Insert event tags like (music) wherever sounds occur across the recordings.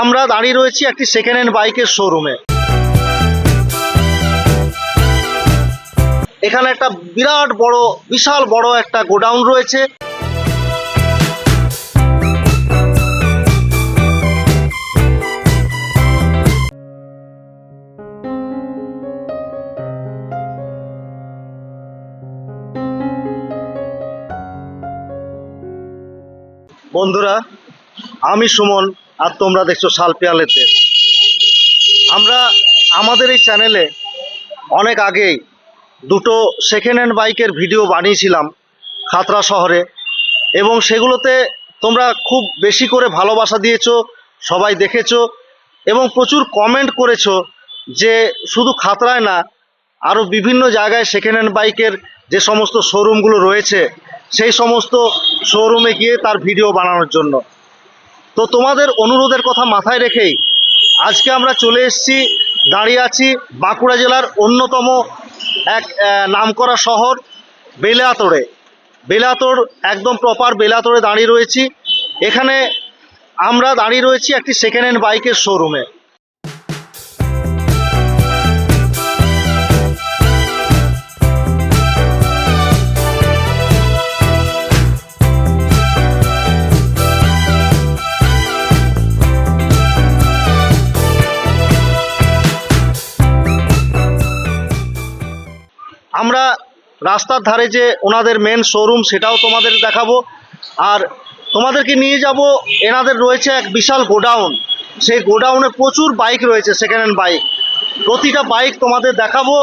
আমরা দাঁড়িয়ে রয়েছি একটি সেকেন্ড হ্যান্ড বাইকের শোরুমে এখানে একটা বিরাট বড়, বিশাল বড় একটা গোডাউন রয়েছে। বন্ধুরা, আমি সুমন। আর তোমরা দেখছ শালপিয়ালের দেশ। আমরা আমাদের এই চ্যানেলে অনেক আগেই দুটো সেকেন্ড হ্যান্ড বাইকের ভিডিও বানিয়েছিলাম খাতরা শহরে এবং সেগুলোতে তোমরা খুব বেশি করে ভালোবাসা দিয়েছ, সবাই দেখেছ এবং প্রচুর কমেন্ট করেছ যে শুধু খাতরায় না আরও বিভিন্ন জায়গায় সেকেন্ড হ্যান্ড বাইকের যে সমস্ত শোরুমগুলো রয়েছে, সেই সমস্ত শোরুমে গিয়ে তার ভিডিও বানানোর জন্য। তো তোমাদের অনুরোধের কথা মাথায় রেখেই আজকে আমরা চলে এসছি, দাঁড়িয়ে আছি বাঁকুড়া জেলার অন্যতম এক নামকরা শহর বেলাতোড়ে। বেলাতোড়, একদম প্রপার বেলাতোড়ে দাঁড়িয়ে রয়েছি। এখানে আমরা দাঁড়িয়ে রয়েছি একটি সেকেন্ড হ্যান্ড বাইকের শোরুমে রাস্তার ধারে যে ওনাদের মেন শোরুম সেটাও তোমাদের দেখাবো। আর তোমাদেরকে নিয়ে যাব, এনাদের রয়েছে এক বিশাল গোডাউন। সেই গোডাউনে প্রচুর বাইক রয়েছে সেকেন্ড হ্যান্ড বাইক প্রতিটা বাইক তোমাদের দেখাবো।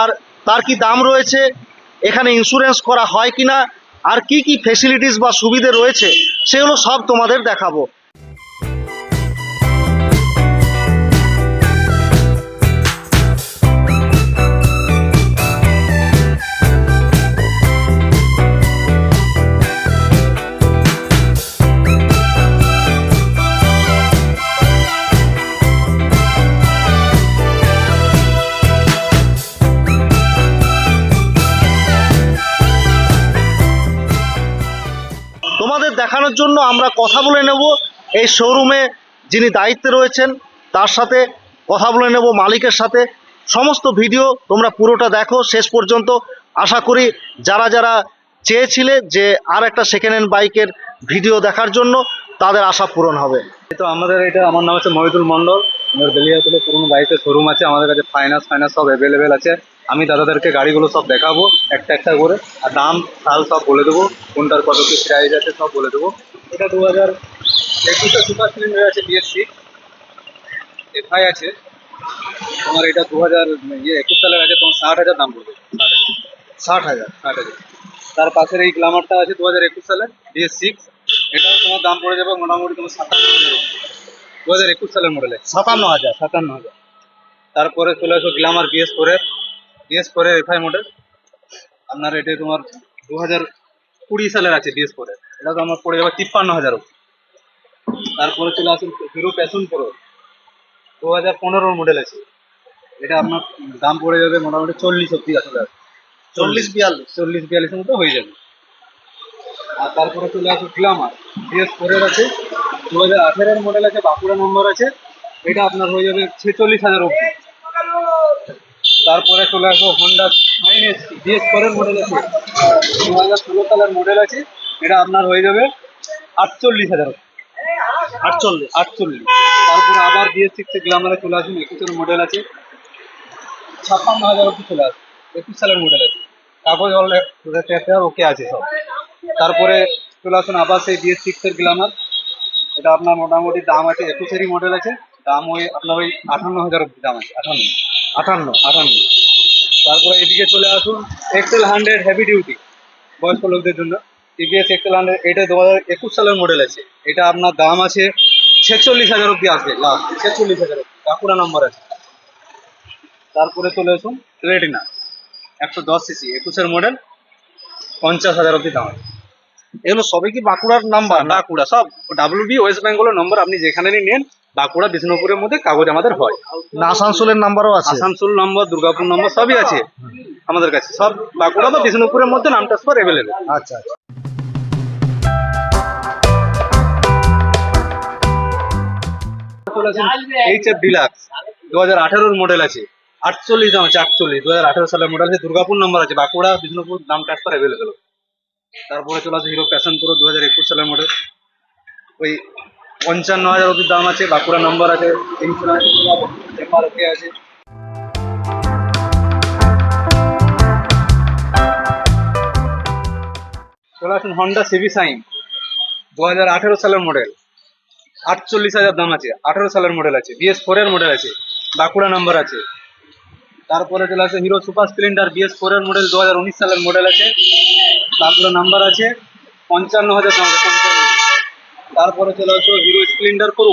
আর তার কি দাম রয়েছে, এখানে ইন্স্যুরেন্স করা হয় কিনা, আর কি কি ফেসিলিটিস বা সুবিধে রয়েছে, সেগুলো সব তোমাদের দেখাবো। কথা বলে নেব এই শোরুমে যিনি দায়িত্বে রয়েছেন, তার সাথে কথা বলে নেব মালিকের সাথে। সমস্ত ভিডিও তোমরা পুরোটা দেখো, শেষ পর্যন্ত আশা করি যারা যারা চেয়েছিলে যে আর একটা সেকেন্ড হ্যান্ড বাইকের ভিডিও দেখার জন্য, তাদের আশা পূরণ হবে। তো আমাদের এটা, আমার নাম হচ্ছে মহিদুল মন্ডল আমার বেলিয়াতুলে পুরনো বাইকের শোরুম আছে, আমাদের কাছে ফাইন্যান্স ফাইন্যান্স সব অ্যাভেলেবেল আছে। আমি দাদাদেরকে গাড়িগুলো সব দেখাবো, একটা একটা করে। আর দাম সাল সব বলে দেবো, কোনটার কত কি প্রাইস আছে সব বলে দেবো। এটা দু হাজার একুশে সুপার সিলিন্ডার আছে বিএসসি এফআই আছে। তোমার এটা দু হাজার ইয়ে একুশ সালের আছে তোমার ষাট হাজার দাম পড়বে। ষাট হাজার। ষাট হাজার। তার পাশের এই গ্লামারটা আছে দু হাজার একুশ সালের বিএস সিক্স এটাও তোমার দাম পড়ে যাবে মোটামুটি তোমার সাতান্ন হাজার দু হাজার একুশ সালের মডেলে। সাতান্ন হাজার। সাতান্ন হাজার। তারপরে চলে আসো গ্লামার বিএস ফোরের বিএস ফোরের এফআই মডেল আপনার এটা তোমার দু হাজার কুড়ি সালের আছে বিএস ফোরের এটা তো আমার পড়ে যাবে তিপ্পান্ন হাজার। তারপরে চলে আসুন হিরো প্যাশন প্রো দু হাজার পনেরোর মডেল আছে। এটা আপনার দাম পড়ে যাবে মোটামুটি চল্লিশ অব্দি আসলে চল্লিশ বিয়াল্লিশ, চল্লিশ বিয়াল্লিশের মতো হয়ে যাবে। আর তারপরে চলে আসো গ্লামার বিএস ফোরের আছে, দু হাজার আঠেরোর মডেল আছে, বাঁকুড়া নম্বর আছে। এটা আপনার হয়ে যাবে ছেচল্লিশ হাজার অব্দি তারপরে চলে আসো হন্ডা বিএস ফোরের মডেল আছে। দু হাজার ষোলো সালের মডেল আছে। এটা আপনার হয়ে যাবে আটচল্লিশ হাজার আটচল্লিশ? আটচল্লিশ। তারপরে আবার বিএস সিক্স গ্লামারে চলে আসুন একুশের মডেল আছে। ছাপ্পান্ন হাজার অব্দি চলে আসবে একুশ সালের মডেল আছে। কাগজ অলরেডি ওকে আছে সব। তারপরে চলে আসুন আবার সেই বিএস সিক্সের গ্লামার এটা আপনার মোটামুটি দাম আছে একুশেরই মডেল আছে। দাম ওই আপনার ওই আটান্ন হাজার অব্দি দাম আছে আটান্ন। আটান্ন? আটান্ন। তারপরে এদিকে চলে আসুন এক্সেল হান্ড্রেড হেভি ডিউটি বয়স্ক লোকদের জন্য। টিভিএস এক্সেল হান্ড্রেড এটা দু হাজার একুশ সালের মডেল আছে। এটা আপনার দাম আছে ছেচল্লিশ হাজার অব্দি আসবে লাস্ট ছেচল্লিশ হাজার অব্দি বাঁকুড়া নম্বর আছে। তারপরে চলে আসুন রেটিনা একশো দশ সিসি একুশের মডেল পঞ্চাশ হাজার অব্দি দাম আছে। এগুলো সবই কি বাঁকুড়ার নাম্বার বাঁকুড়া, সব ডাব্লিউ বি ওয়েস্ট বেঙ্গলের নম্বর আপনি যেখানেই নেন বাঁকুড়া বিষ্ণুপুরের মধ্যে কাগজ আমাদের হয়। না আসানসোলের নাম্বারও আছে। আসানসোল নম্বর দুর্গাপুর নম্বর সবই আছে আমাদের কাছে। সব বাঁকুড়া বা বিষ্ণুপুরের মধ্যে নাম ট্রান্সফার অ্যাভেলেবেল আচ্ছা আচ্ছা। এইচ এফ ডিলাক্স দু হাজার আঠেরোর মডেল আছে। আটচল্লিশ দাম আছে আটচল্লিশ দু হাজার আঠেরো সালের মডেল আছে। দুর্গাপুর নাম্বার আছে বাঁকুড়া বিষ্ণুপুর দাম ট্রান্সফার অ্যাভেলেবেল তারপরে চলে আসে হিরো প্যাশন প্রো দু হাজার একুশ সালের মডেল ওই পঞ্চান্ন হাজার অব্দি দাম আছে, বাঁকুড়া নম্বর আছে এমআরপি আছে। চলে আসুন হন্ডা সিভি সাইন দু হাজার আঠেরো সালের মডেল আটচল্লিশ হাজার দাম আছে, আঠেরো সালের মডেল আছে বিএস ফোর এর মডেল আছে, বাঁকুড়া নাম্বার আছে। তারপরে চলে আসে Hero Super Splendor BS four এর মডেল দু হাজার উনিশ সালের মডেল আছে, বাঁকুড়া নাম্বার আছে, পঞ্চান্ন হাজার দাম তারপরে চলে আসো হিরো স্প্লেন্ডার প্রো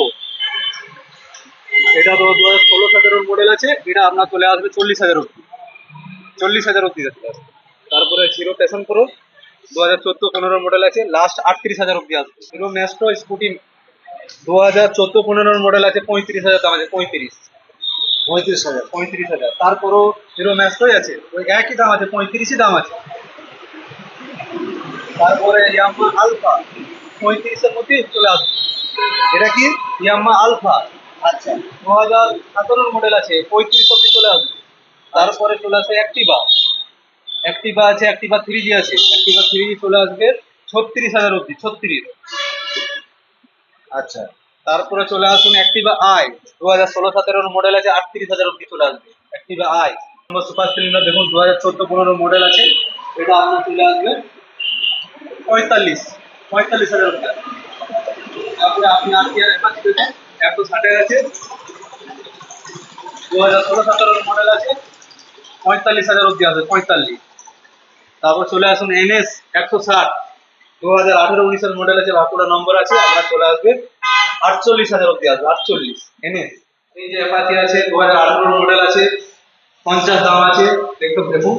এটা তো দু হাজার ষোলো সতেরোর মডেল আছে এটা আপনার চলে আসবে চল্লিশ হাজার অব্দি চল্লিশ হাজার অব্দি চলে আসবে। তারপরে হিরো প্যাশন প্রো দু হাজার চোদ্দ পনেরো মডেল আছে লাস্ট আটত্রিশ হাজার অব্দি আসবে। হিরো ম্যাস্ট্রো স্কুটি দু হাজার চোদ্দ পনেরোর মডেল আছে পঁয়ত্রিশ হাজার দাম আছে পঁয়ত্রিশ। পঁয়ত্রিশ হাজার। পঁয়ত্রিশ হাজার। তারপরও হিরো ম্যাস্ট্রোই আছে ওই একই দাম আছে পঁয়ত্রিশই দাম আছে। তারপরে ইয়াম্মা আলফা পঁয়ত্রিশের মধ্যে চলে আসবে। এটা কি? Yamaha Alpha. আচ্ছা। দু হাজার সতেরোর মডেল আছে পঁয়ত্রিশ অব্দি চলে আসবে। তারপরে চলে আসে অ্যাক্টিভা অ্যাক্টিভা আছে অ্যাক্টিভা থ্রি জি আছে। অ্যাক্টিভা থ্রি জি চলে আসবে ছত্রিশ হাজার অব্দি ছত্রিশ। আচ্ছা। তারপরে চলে আসুন অ্যাক্টিভা আই দু হাজার ষোলো সতেরোর মডেল আছে আটত্রিশ হাজার অব্দি চলে আসবে। Activa I number super cylinder দেখুন দু হাজার চোদ্দ পনেরো মডেল আছে। এটা আপনার চলে আসবে পঁয়তাল্লিশ। পঁয়তাল্লিশ হাজার আসবে। তারপরে আপনি আর কি আর অ্যাপাচি দেবেন একশো ষাটের আছে। দু হাজার ষোলো সতেরোর মডেল আছে। পঁয়তাল্লিশ হাজার অব্দি আসবে পঁয়তাল্লিশ। তারপর চলে আসুন এনএস একশো ষাট। দু হাজার আঠেরো উনিশের মডেল আছে, বাঁকুড়া নম্বর আছে, আপনার চলে আসবে আটচল্লিশ হাজার অব্দি আসবে, আটচল্লিশ। এনএস এই যে অ্যাপাচি আছে, দু হাজার আঠেরোর মডেল আছে। পঞ্চাশ দাম আছে, দেখতে দেখুন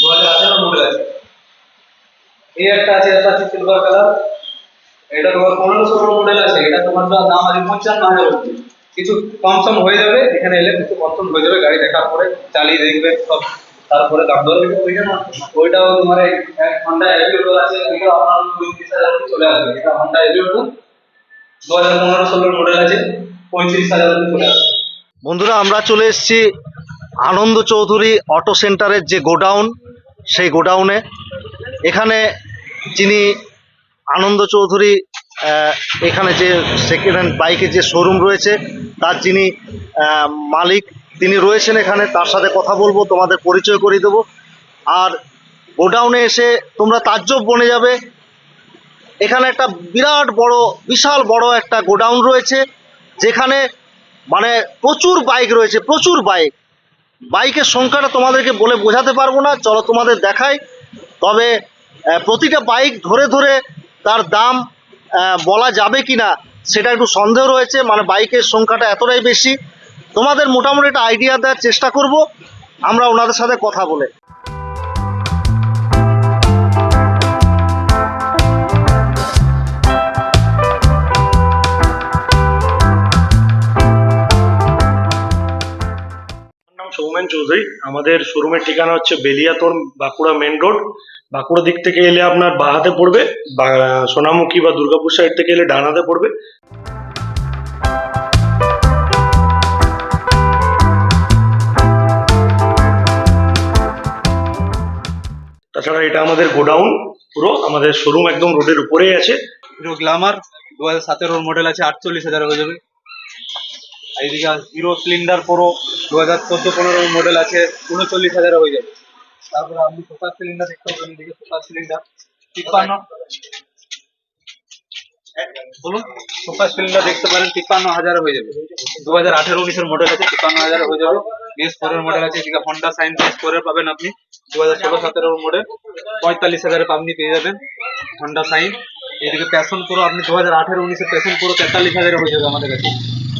দু হাজার আঠেরো মডেল আছে। এই একটা আছে অ্যাপাচি সিলভার কালার এটা তোমার পনেরো ষোলো মডেল আছে, এটা তোমার দাম আছে, পঞ্চান্ন হাজার কিছু কম সম হয়ে যাবে, এখানে এলে কিছু কম সম হয়ে যাবে, গাড়ি দেখার পরে চালিয়ে দেখবে সব। তারপরে দাম দর ওইটাও তোমার হন্ডা এভিওটো আছে এটা আপনার পঁয়ত্রিশ হাজার চলে আসবে। এটা হন্ডা এভিওটো দু হাজার পনেরো ষোলোর মডেল আছে, পঁয়ত্রিশ হাজার চলে আসবে। বন্ধুরা, আমরা চলে এসেছি আনন্দ চৌধুরী অটো সেন্টারের যে গোডাউন, সেই গোডাউনে। এখানে যিনি আনন্দ চৌধুরী এখানে যে সেকেন্ড হ্যান্ড বাইকের যে শোরুম রয়েছে, তার যিনি মালিক, তিনি রয়েছেন এখানে, তার সাথে কথা বলব, তোমাদের পরিচয় করিয়ে দেবো। আর গোডাউনে এসে তোমরা তাজ্জব বনে যাবে। এখানে একটা বিরাট বড়, বিশাল বড় একটা গোডাউন রয়েছে, যেখানে মানে প্রচুর বাইক রয়েছে, প্রচুর বাইক বাইকের সংখ্যাটা তোমাদেরকে বলে বোঝাতে পারব না, চলো তোমাদের দেখাই। তবে প্রতিটা বাইক ধরে ধরে তার দাম বলা যাবে কি না সেটা একটু সন্দেহ রয়েছে। মানে বাইকের সংখ্যাটা এতটাই বেশি। তোমাদের মোটামুটি একটা আইডিয়া দেওয়ার চেষ্টা করব। আমরা ওনাদের সাথে কথা বলে। সৌমেন চৌধুরী। আমাদের শোরুমের ঠিকানা হচ্ছে বেলিয়াতোর বাঁকুড়া মেন রোড। বাঁকুড়া দিক থেকে এলে আপনার বাহাতে পড়বে সোনামুখী বা দুর্গাপুর সাইড থেকে এলে ডানাতে পড়বে। তাছাড়া এটা আমাদের গোডাউন পুরো, আমাদের শোরুম একদম রোডের উপরেই আছে। হিরো গ্ল্যামার দু হাজার সতেরোর মডেল আছে, আটচল্লিশ হাজার হয়ে যাবে। এইদিকে হিরো স্প্লেন্ডার পুরো দু হাজার চোদ্দ পনেরোর মডেল আছে, উনচল্লিশ হাজার হয়ে যাবে। তারপরে আপনি সুপার সিলিন্ডার দেখতে পাবেন, এদিকে সুপার সিলিন্ডার তিপ্পান্ন। বলুন সুপার সিলিন্ডার দেখতে পারেন, তিপ্পান্ন হাজার হয়ে যাবে। দু হাজার আঠেরো উনিশের মডেল আছে, তিপ্পান্ন হাজার হয়ে যাবে। বিএস ফোরের মডেল আছে, এদিকে হন্ডা সাইন বিএস ফোরের পাবেন আপনি। দু হাজার ষোলো সতেরোর মডেল পঁয়তাল্লিশ হাজারে আপনি পেয়ে যাবেন হন্ডা সাইন এদিকে প্যাশন প্রো আপনি দু হাজার আঠেরো উনিশের প্যাশন প্রো তেতাল্লিশ হাজারে হয়ে যাবে আমাদের কাছে।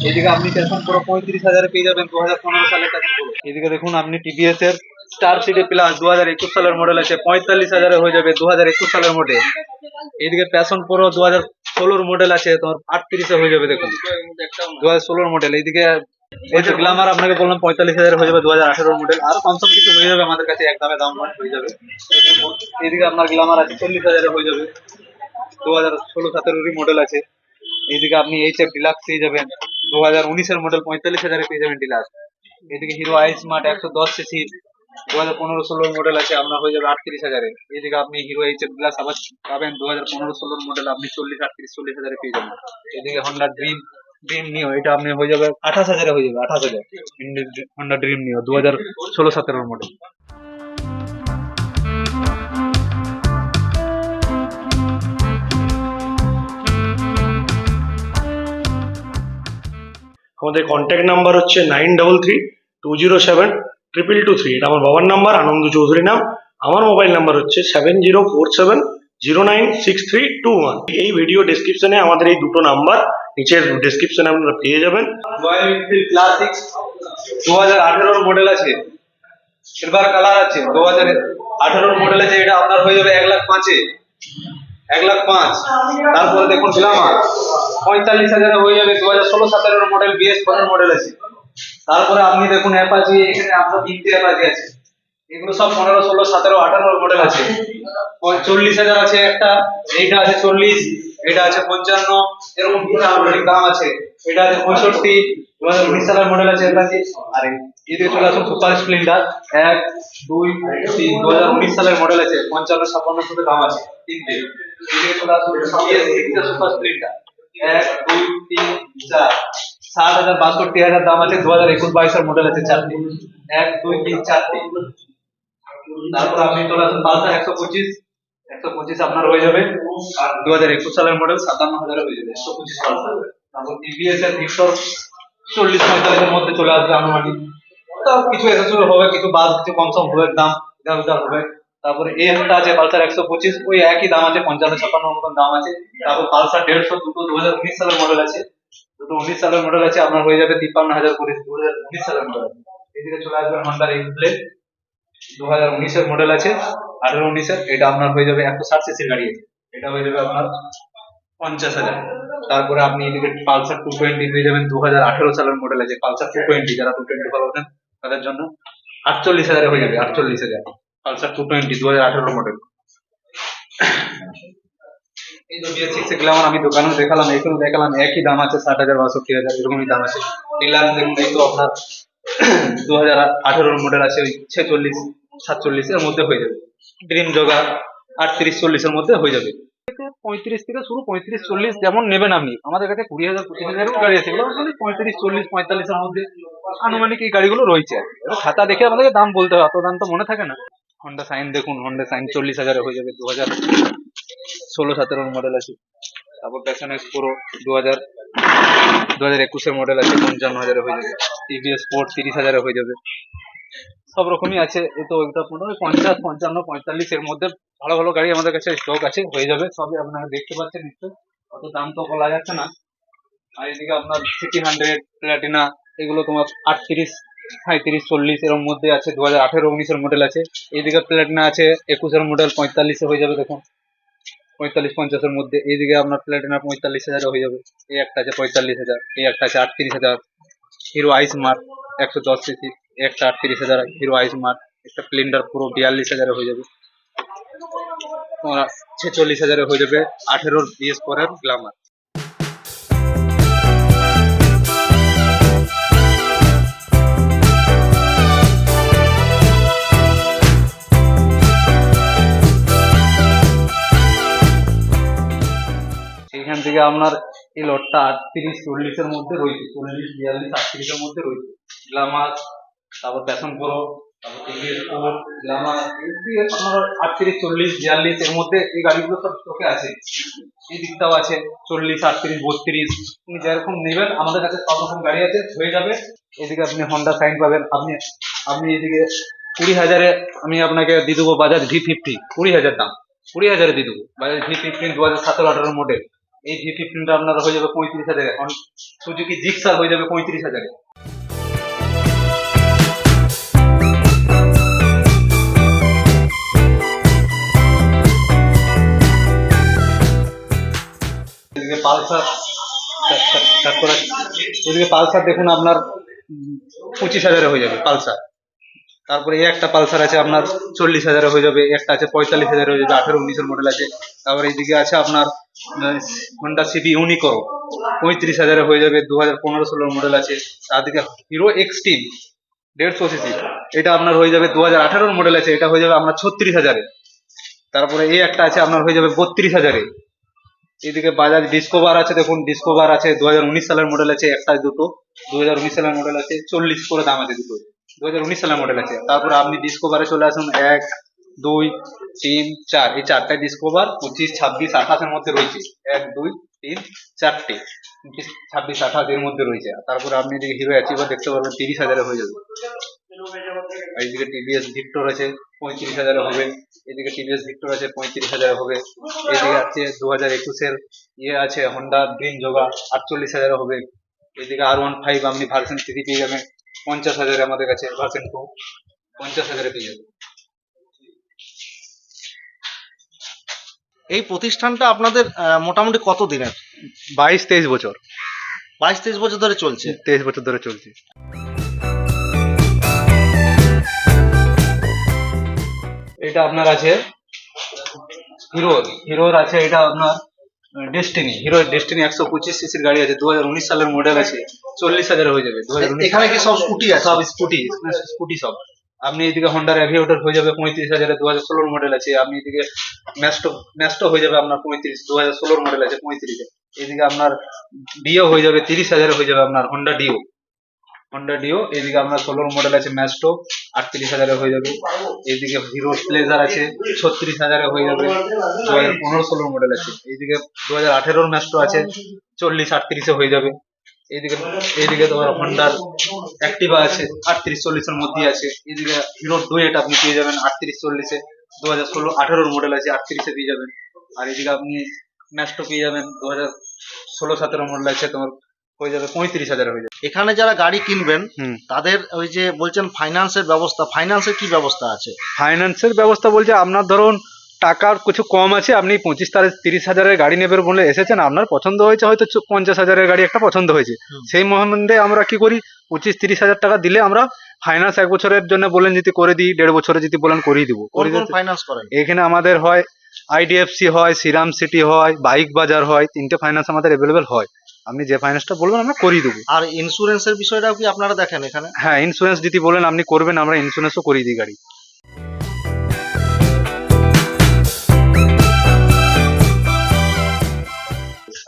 এদিকে আপনি প্যাশন প্রো পঁয়ত্রিশ হাজারে পেয়ে যাবেন দু হাজার পনেরো সালের প্যাশন এদিকে দেখুন, আপনি টিভিএস এর স্টার সিটি প্লাস দু হাজার একুশ সালের মডেল আছে, পঁয়তাল্লিশ হাজারে হয়ে যাবে দু হাজার একুশ সালের মডেল এদিকে প্যাশন প্রো দু হাজার ষোলোর মডেল আছে, তোমার আটত্রিশে হয়ে যাবে, দেখুন। দু হাজার ষোলোর মডেল এইদিকে এই যে গ্লামার আপনাকে বললাম, পঁয়তাল্লিশ হাজার হয়ে যাবে দু হাজার আঠেরোর মডেল আর কনসাম কিছু হয়ে যাবে আমাদের কাছে এক দামে হয়ে যাবে। এদিকে আপনার গ্লামার আছে, চল্লিশ হাজারে হয়ে যাবে। দু হাজার ষোলো, সতেরোরই মডেল আছে। এইদিকে আপনি এইচ এফ ডিলাক্স পেয়ে যাবেন দু হাজার উনিশের মডেল পঁয়তাল্লিশ হাজারে পেয়ে যাবেন ডিলাক্স এদিকে হিরো আই স্মার্ট একশো দশ সিসি দু হাজার পনেরো ষোলোর মডেল আছে, আপনার হয়ে যাবে আটত্রিশ হাজারে। এদিকে আপনি হিরো এইচ এফ গ্লাস আবার পাবেন, দু হাজার পনেরো ষোলোর মডেল আপনি চল্লিশ, আটত্রিশ, চল্লিশ হাজারে পেয়ে যাবেন। এদিকে হন্ডা ড্রিম ড্রিম নিও এটা আপনি হয়ে যাবে আঠাশ হাজারে হয়ে যাবে, আঠাশ হাজার। হন্ডা ড্রিম নিও দু হাজার ষোলো, সতেরোর মডেল আমাদের কন্ট্যাক্ট নাম্বার হচ্ছে nine double three two zero seven triple two three এটা আমার বাবার নাম্বার আনন্দ চৌধুরী নাম। আমার মোবাইল নাম্বার হচ্ছে seven zero four seven zero nine six three two one এই ভিডিও ডেসক্রিপশনে আমাদের এই দুটো নাম্বার নিচের ডেসক্রিপশনে আপনারা পেয়ে যাবেন। এনফিল্ড দু হাজার আঠেরোর মডেল আছে। সিলভার কালার আছে দু হাজার আঠেরোর মডেল আছে, এটা আপনার হয়ে যাবে এক লাখ পাঁচে। এক লাখ পাঁচ। তারপরে দেখুন পঁয়তাল্লিশ হাজারে হয়ে যাবে দু হাজার ষোলো, সতেরোর মডেল বিএস ফোরের মডেল আছে। তারপরে আপনি দেখুন অ্যাপাচি এখানে আপনার তিনটে অ্যাপাচি আছে। এগুলো সব পনেরো, ষোলো, সতেরো আঠারোর মডেল আছে। চল্লিশ হাজার আছে একটা, এইটা আছে চল্লিশ, এটা আছে পঞ্চান্ন, এরকম আনুমানিক দাম আছে। এটা আছে পঁয়ষট্টি দু উনিশ সালের মডেল আছে আছে আরে এদিকে চলে আসুন সুপার স্প্লেন্ডার, এক, দুই, তিন দু হাজার উনিশ সালের মডেল আছে, পঞ্চান্ন, ছাপ্পান্ন শুধু দাম আছে, তিনটে। এদিকে চলে আসুন সুপার স্প্লেন্ডার। এক, দুই, তিন, চার। ষাট হাজার বাষট্টি হাজার দাম আছে, দু হাজার একুশ বাইশের মডেল আছে চারটি। এক, দুই, তিন চারটি তারপর আপনি চলে পালসার একশো পঁচিশ। একশো পঁচিশ আপনার হয়ে যাবে। আর দু হাজার একুশ সালের মডেল সাতান্ন হাজারে হয়ে যাবে। একশো পঁচিশ পালসার। তারপর টিভিএস এর ভিক্টর চল্লিশ, পঁয়তাল্লিশের মধ্যে চলে আসবে আনুমানিক। তাও কিছু এক্সেসরি হবে, কিছু বাদ কিছু কম সম হবে, দাম ইধার উধার হবে। তারপরে এই একটা আছে পালসার একশো পঁচিশ, ওই একই দাম আছে, পঞ্চান্ন, ছাপ্পান্ন মতন দাম আছে। তারপর পালসার দেড়শো দুটো, দু হাজার উনিশ সালের মডেল আছে। দুটো উনিশ সালের মডেল আছে, আপনার হয়ে যাবে তিপ্পান্ন হাজার করে দু হাজার উনিশ সালের মডেল এদিকে চলে আসবে হন্ডার এক্সপ্লেন দু হাজার উনিশের মডেল আছে, আঠারো উনিশের, এটা আপনার হয়ে যাবে একশো ষাট সিসির গাড়ি এটা হয়ে যাবে আপনার পঞ্চাশ হাজার। তারপরে আপনি এদিকে পালসার টু টোয়েন্টি পেয়ে যাবেন, দু হাজার আঠেরো সালের মডেল আছে, পালসার টু টোয়েন্টি যারা টু টোয়েন্টি পাবেন তাদের জন্য আটচল্লিশ হাজারে হয়ে যাবে, আটচল্লিশ হাজার। পালসার টু টোয়েন্টি দু হাজার আঠেরো মডেল এই আমি দোকানেও দেখালাম এখানেও দেখালাম, একই দাম আছে ষাট হাজার, বাষট্টি হাজার, এরকমই দাম আছে। ডিলার দেখুন, এই তো আপনার (clears throat) দু হাজার আঠেরোর মডেল আছে, ওই ছেচল্লিশ, সাতচল্লিশ এর মধ্যে হয়ে যাবে। ড্রিম জগা, আটত্রিশ চল্লিশের মধ্যে হয়ে যাবে। পঁয়ত্রিশ থেকে শুরু, পঁয়ত্রিশ, চল্লিশ যেমন নেবেন আপনি। আমাদের কাছে কুড়ি হাজার, পঁচিশ হাজারের গাড়ি আছে, এগুলো পঁয়ত্রিশ, চল্লিশ পঁয়তাল্লিশের মধ্যে। আনুমানিক এই গাড়িগুলো রয়েছে। এবার খাতা দেখে আমাদেরকে দাম বলতে হবে অত দাম তো মনে থাকে না। হন্ডা সাইন দেখুন হন্ডা সাইন চল্লিশ হাজারে হয়ে যাবে দু হাজার ষোলো সতেরোর মডেল আছে। তারপর প্যাশন এক্স প্রো দু হাজার দু হাজার একুশের মডেল আছে, পঞ্চান্ন হাজারে হয়ে যাবে। টিভিএস স্পোর্ট তিরিশ হাজারে হয়ে যাবে। সব রকমই আছে। তো এটা মোটামুটি পঞ্চাশ, পঞ্চান্ন, পঁয়তাল্লিশ এর মধ্যে ভালো ভালো গাড়ি আমাদের কাছে স্টক আছে, হয়ে যাবে। সবই আপনারা দেখতে পাচ্ছেন নিশ্চয় অত দাম তো বলা যাচ্ছে না। আর এদিকে আপনার সিটি হান্ড্রেড প্লাটিনা এগুলো তোমার আটত্রিশ সাঁত্রিশ চল্লিশ এর মধ্যে আছে। দু হাজার আঠেরো, উনিশের মডেল আছে। এদিকে প্ল্যাটিনা আছে, একুশের মডেল পঁয়তাল্লিশে হয়ে যাবে দেখুন। পঁয়তাল্লিশ পঞ্চাশের মধ্যে, এইদিকে আপনার প্লাটিনা পঁয়তাল্লিশ হাজার হয়ে যাবে। এই একটা আছে পঁয়তাল্লিশ হাজার, এই একটা আছে আটত্রিশ হাজার। হিরো আইস মার্ক একশো দশ সিসি একটা আটত্রিশ হাজার হিরো আইস মার্ক একটা প্লেন্ডার পুরো বিয়াল্লিশ হাজারে হয়ে যাবে। তোমার ছেচল্লিশ হাজারে হয়ে যাবে, আঠেরোর বিএস পরের গ্লামার সেইখান থেকে আপনার এই লটটা আটত্রিশ, চল্লিশের মধ্যে রয়েছে, চল্লিশ, বিয়াল্লিশ, আটত্রিশের মধ্যে রয়েছে। গ্লামার, তারপর প্যাশন প্রো, তারপর টিভিএস আপনার আটত্রিশ, চল্লিশ, বিয়াল্লিশ এর মধ্যে এই গাড়িগুলো সব স্টকে আছে। এই দিকটাও আছে, চল্লিশ, আটত্রিশ, বত্রিশ। আপনি যেরকম নেবেন, আমাদের কাছে সব রকম গাড়ি আছে, হয়ে যাবে। এদিকে আপনি হন্ডা সাইন পাবেন, আপনি আপনি এদিকে কুড়ি হাজারে আমি আপনাকে দিয়ে দেবো বাজাজ ভি ফিফটি কুড়ি হাজার দাম। কুড়ি হাজারে দিয়ে দেবো। বাজাজ ভি ফিফটিন দু হাজার সতেরো আঠারো মডেল এই ভি ফিফটিনটা আপনার হয়ে যাবে পঁয়ত্রিশ হাজারে এখন সুজুকি জিক্সার হয়ে যাবে পঁয়ত্রিশ হাজারে পালসার ওদিকে পালসার দেখুন আপনার পঁচিশ হাজারে হয়ে যাবে পালসার তারপরে এই একটা পালসার আছে আপনার চল্লিশ হাজারে হয়ে যাবে, একটা আছে পঁয়তাল্লিশ হাজারে হয়ে যাবে, আঠেরো উনিশের মডেল আছে। তারপরে এইদিকে আছে আপনার হন্ডা সিবি ইউনিকো পঁয়ত্রিশ হাজারে হয়ে যাবে দু হাজার পনেরো ষোলোর মডেল আছে। তারদিকে হিরো এক্সট্রিম দেড়শো সিসি এটা আপনার হয়ে যাবে দু হাজার আঠারোর মডেল আছে, এটা হয়ে যাবে আপনার ছত্রিশ হাজারে। তারপরে এই একটা আছে, আপনার হয়ে যাবে বত্রিশ হাজারে। এদিকে বাজাজ ডিসকভার আছে, দেখুন ডিসকোভার আছে দু হাজার উনিশ সালের মডেল আছে, একটা দুটো দু হাজার উনিশ সালের মডেল আছে, চল্লিশ করে দাম আছে দুটো দু হাজার উনিশ সালের মডেল আছে। তারপর আপনি ডিসকভারে চলে আসুন, এক, দুই, তিন, চার। এই চারটায় ডিসকভার পঁচিশ, ছাব্বিশ, আঠাশের মধ্যে রয়েছে। এক, দুই, তিন, চারটে। ছাব্বিশ আঠাশ এর মধ্যে রয়েছে। তারপরে আপনি এদিকে হিরো অ্যাচিভার দেখতে পারবেন, তিরিশ হাজারে হয়ে যাবে। এইদিকে টিভিএস ভিক্টর আছে, পঁয়ত্রিশ হাজারে হবে। এদিকে টিভিএস ভিক্টর আছে, পঁয়ত্রিশ হাজারে হবে। এদিকে আছে দু হাজার একুশের ইয়ে আছে হন্ডা ড্রিম যোগা আটচল্লিশ হাজারে হবে। এদিকে আর ওয়ান ফাইভ আপনি ভার্সন থ্রি পেয়ে যাবেন। পঞ্চাশ হাজারে আমাদের কাছে ভার্সন টু পঞ্চাশ হাজারে পেয়ে যাবে। এই প্রতিষ্ঠানটা আপনাদের মোটামুটি কত দিনের বাইশ তেইশ বছর। বাইশ তেইশ বছর ধরে চলছে। তেইশ বছর ধরে চলছে। এটা আপনার আছে হিরো হিরোর আছে এটা আপনার ডেস্টিনি হিরো ডেস্টিনি একশো পঁচিশ সিসির গাড়ি আছে দু উনিশ সালের মডেল আছে চল্লিশ হাজার হয়ে যাবে দু এখানে কি সব স্কুটি আছে? সব স্কুটি স্কুটি সব। আপনি এদিকে হন্ডার অ্যাভিয়েটর হয়ে যাবে পঁয়ত্রিশ হাজারে দু হাজার ষোলোর মডেল আছে আপনি এদিকে ম্যাস্টো ম্যাস্টো হয়ে যাবে আপনার পঁয়ত্রিশ দু হাজার ষোলোর মডেল আছে পঁয়ত্রিশে। এদিকে আপনার ডিও হয়ে যাবে তিরিশ হাজারে হয়ে যাবে আপনার হন্ডা ডিও হন্ডা ডিও এদিকে আপনার ষোলোর মডেল আছে ম্যাস্টো আটত্রিশ হাজারে হয়ে যাবে। এদিকে হিরো প্লেজার আছে, ছত্রিশ হাজারে হয়ে যাবে। দু হাজার পনেরো, ষোলোর মডেল আছে। এইদিকে দু হাজার আঠেরোর ম্যাস্টো আছে, চল্লিশ, আটত্রিশে হয়ে যাবে। এইদিকে এইদিকে তোমার হন্ডার অ্যাক্টিভা আছে, আটত্রিশ, চল্লিশের মধ্যেই আছে। এইদিকে হিরো ডুয়েট আপনি পেয়ে যাবেন আটত্রিশ, চল্লিশে। দু হাজার ষোলো, আঠেরোর মডেল আছে, আটত্রিশে পেয়ে যাবেন। আর এদিকে আপনি ম্যাস্টো পেয়ে যাবেন দু হাজার ষোলো সতেরো মডেল আছে তোমার হয়ে যাবে পঁয়ত্রিশ হাজার হয়ে যাবে। এখানে যারা গাড়ি কিনবেন তাদের ওই যে বলছেন ফাইন্যান্সের ব্যবস্থা ফাইন্যান্সের কি ব্যবস্থা আছে? ফাইন্যান্সের ব্যবস্থা বলছে আপনার ধরুন টাকার কিছু কম আছে আপনি পঁচিশ তারিখ তিরিশ হাজারের গাড়ি নেবেন বলে এসেছেন আপনার পছন্দ হয়েছে হয়তো পঞ্চাশ হাজারের গাড়ি একটা পছন্দ হয়েছে। সেই মহানন্দে আমরা কি করি? পঁচিশ তিরিশ হাজার টাকা দিলে আমরা ফাইন্যান্স এক বছরের জন্য বলেন যদি করে দিই দেড় বছরে যদি বলেন করিয়ে দিব। ফাইন্যান্স করেন? এখানে আমাদের হয় আইডিএফসি হয় শ্রীরাম সিটি হয় বাইক বাজার হয় তিনটে ফাইন্যান্স আমাদের অ্যাভেলেবেল হয়। আপনি যে ফাইন্যান্সটা বলবেন আমরা করিয়ে দেবো। আর ইন্স্যুরেন্সের বিষয়টাও কি আপনারা দেখেন এখানে? হ্যাঁ ইন্স্যুরেন্স যদি বলেন আপনি করবেন আমরা ইন্স্যুরেন্সও করিয়ে দিই গাড়ি।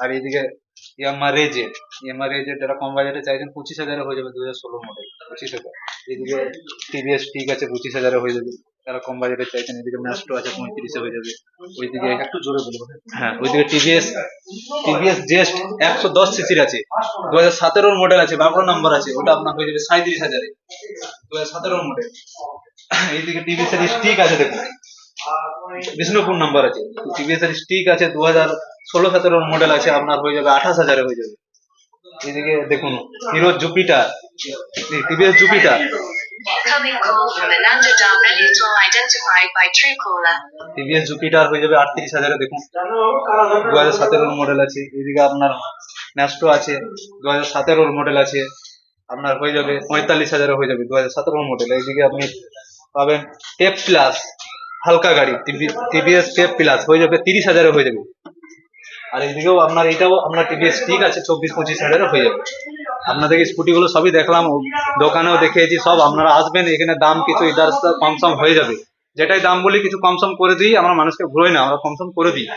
আর এদিকে ইয়ামা রেজে ইয়ামা রেজে যারা কম বাজারে চাইছেন পঁচিশ হাজারে হয়ে যাবে দু হাজার ষোলো মডেল পঁচিশ হাজার। এদিকে টিভিএস ঠিক আছে পঁচিশ হাজারে হয়ে যাবে। যারা কম বাজারে চাইছেন এদিকে ম্যাস্টো আছে পঁয়ত্রিশে হয়ে যাবে। ওইদিকে একটু জোরে বলব হ্যাঁ ওইদিকে টিভিএস টিভিএস জেস্ট একশো দশ সিসির আছে। দু হাজার সতেরোর মডেল আছে বারো নম্বর আছে ওটা আপনার হয়ে যাবে সাঁত্রিশ হাজারে। দু হাজার সতেরোর মডেল এইদিকে টিভিএস এর স্টিক আছে দেখুন। বিষ্ণুপুর নাম্বার আছে। টিভিএস এর স্টিক আছে দু হাজার ষোলো সতেরোর মডেল আছে আপনার হয়ে যাবে আঠাশ হাজারে হয়ে যাবে। এদিকে দেখুন Hero Jupiter TVS Jupiter Incoming call from Jupiter হয়ে যাবে আটত্রিশ হাজারে, দেখুন। দু হাজার মডেল আছে, এদিকে আপনার ন্যাস্টো আছে দু হাজার মডেল আছে, আপনার হয়ে যাবে পঁয়তাল্লিশ হাজারে হয়ে যাবে দু হাজার মডেল এইদিকে আপনি পাবেন টেপ প্লাস হালকা গাড়ি টিভিএস টেপ প্লাস হয়ে যাবে তিরিশ হাজারে হয়ে যাবে। আর এদিকেও আপনার এটাও, আপনার টিভিএস ঠিক আছে, চব্বিশ পঁচিশ হাজারে হয়ে যাবে। আপনাদেরকে স্কুটিগুলো সবই দেখলাম দোকানেও দেখিয়েছি সব আপনারা আসবেন এখানে দাম কিছু ইদার কম সম হয়ে যাবে। যেটাই দাম বলি কিছু কম সম করে দিই আমরা মানুষকে ঘুরোই না আমরা কম সম করে দিই।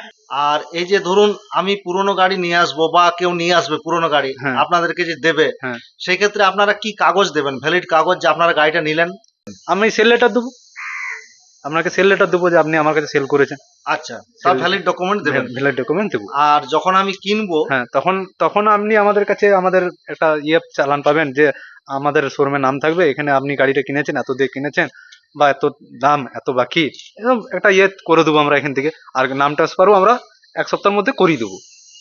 আর এই যে ধরুন আমি পুরনো গাড়ি নিয়ে আসব বা কেউ নিয়ে আসবে পুরনো গাড়ি হ্যাঁ। আপনাদেরকে যে দেবে হ্যাঁ। সেই ক্ষেত্রে আপনারা কি কাগজ দেবেন? ভ্যালিড কাগজ যে আপনারা গাড়িটা নিলেন? আমি সেল লেটার দেবো। আপনাকে সেল লেটার দেবো যে আপনি আমার কাছে সেল করেছেন। আচ্ছা তার ভ্যালিড ডকুমেন্ট দেবেন। ভ্যালিড ডকুমেন্ট দেবো। আর যখন আমি কিনবো হ্যাঁ তখন তখন আপনি আমাদের কাছে আমাদের একটা ইয়ে চালান পাবেন যে আমাদের শোরুমের নাম থাকবে এখানে আপনি গাড়িটা কিনেছেন এত দিয়ে কিনেছেন বা এত দাম এত বাকি। এরকম একটা ইয়ে করে দেবো আমরা এখান থেকে। আর নাম ট্রান্সফারও আমরা এক সপ্তাহের মধ্যে করিয়ে দেবো।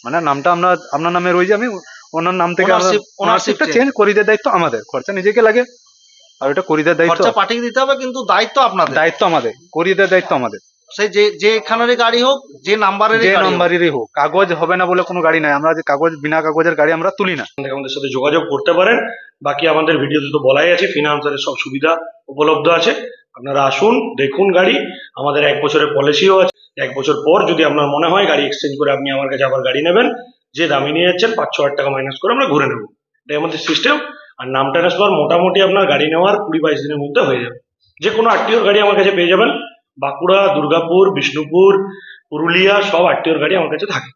মানে নামটা আমরা আপনার নামে রয়েছে আমি ওনার নাম থেকে ownership ওনারশিপটা চেঞ্জ করিয়ে দেওয়ার দায়িত্ব আমাদের। খরচা নিজেকে লাগে। আর ওটা করিয়ে দেওয়ার দায়িত্ব? খরচা পাঠিয়ে দিতে হবে কিন্তু দায়িত্ব আপনাদের। দায়িত্ব আমাদের করিয়ে দেওয়ার দায়িত্ব আমাদের। সেই যে যে এখানেরই গাড়ি হোক যে নাম্বারের যে নাম্বারেরই হোক কাগজ হবে না বলে কোনো গাড়ি নাই। আমরা যে কাগজ বিনা কাগজের গাড়ি আমরা তুলি না। আমাদের সাথে যোগাযোগ করতে পারেন। বাকি আমাদের ভিডিওতে তো বলাই আছে ফিনান্সারের সব সুবিধা উপলব্ধ আছে। আপনারা আসুন দেখুন গাড়ি। আমাদের এক বছরের পলিসিও আছে। এক বছর পর যদি আপনার মনে হয় গাড়ি এক্সচেঞ্জ করে আপনি আমার কাছে আবার গাড়ি নেবেন যে দামি নিয়ে যাচ্ছেন পাঁচ ছ হাজার টাকা মাইনাস করে আমরা ঘুরে নেব। এটাই আমাদের সিস্টেম আর নাম পর মোটামুটি আপনার গাড়ি নেওয়ার কুড়ি বাইশ দিনের মধ্যে হয়ে যাবে। যে কোনো আত্মীয়র গাড়ি আমার কাছে পেয়ে যাবেন। বাঁকুড়া, দুর্গাপুর, বিষ্ণুপুর, পুরুলিয়া সব আত্মীয়র গাড়ি আমার কাছে থাকে।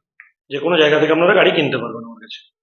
যে কোনো জায়গা থেকে আপনারা গাড়ি কিনতে পারবেন আমার কাছে।